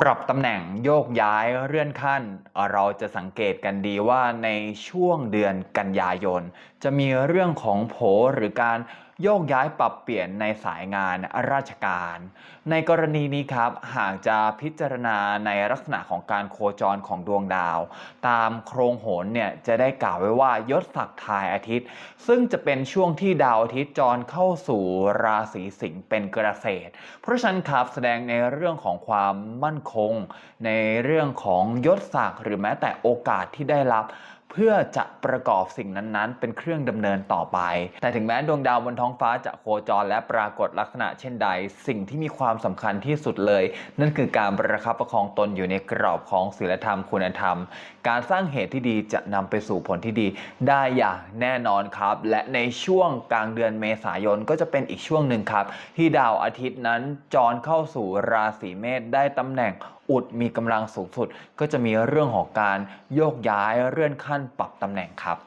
ปรับตำแหน่งโยกย้ายเลื่อนขั้น เราจะสังเกตกันดีว่าในช่วงเดือนกันยายน จะมีเรื่องของโผหรือการ โยกย้ายปรับเปลี่ยนในสายงานราชการ ในกรณีนี้ครับหากจะพิจารณาในลักษณะของการโคจรของดวงดาว ตามโครงโหรเนี่ยจะได้กล่าวไว้ว่ายศศักดิ์ทายอาทิตย์ ซึ่งจะเป็นช่วงที่ดาวอาทิตย์จรเข้าสู่ราศีสิงห์เป็นเกษตรเพราะฉะนั้นครับแสดงในเรื่องของความมั่นคง ในเรื่องของยศศักดิ์หรือแม้แต่โอกาสที่ได้รับ เพื่อจะประกอบสิ่งนั้นๆ เป็นเครื่องดำเนินต่อไป แต่ถึงแม้ดวงดาวบนท้องฟ้าจะโคจรและปรากฏลักษณะเช่นใด สิ่งที่มีความสำคัญที่สุดเลย นั่นคือการประคับประคองตนอยู่ในกรอบของศีลธรรมคุณธรรม การสร้างเหตุที่ดีจะนำไปสู่ผลที่ดี ได้อย่างแน่นอนครับ และในช่วงกลางเดือนเมษายนก็จะเป็นอีกช่วงหนึ่งครับ ที่ดาวอาทิตย์นั้นจรเข้าสู่ราศีเมษได้ตำแหน่ง อุดมีกำลังสูงสุด ก็จะมีเรื่องของการโยกย้ายเลื่อนขั้นปรับตำแหน่งครับ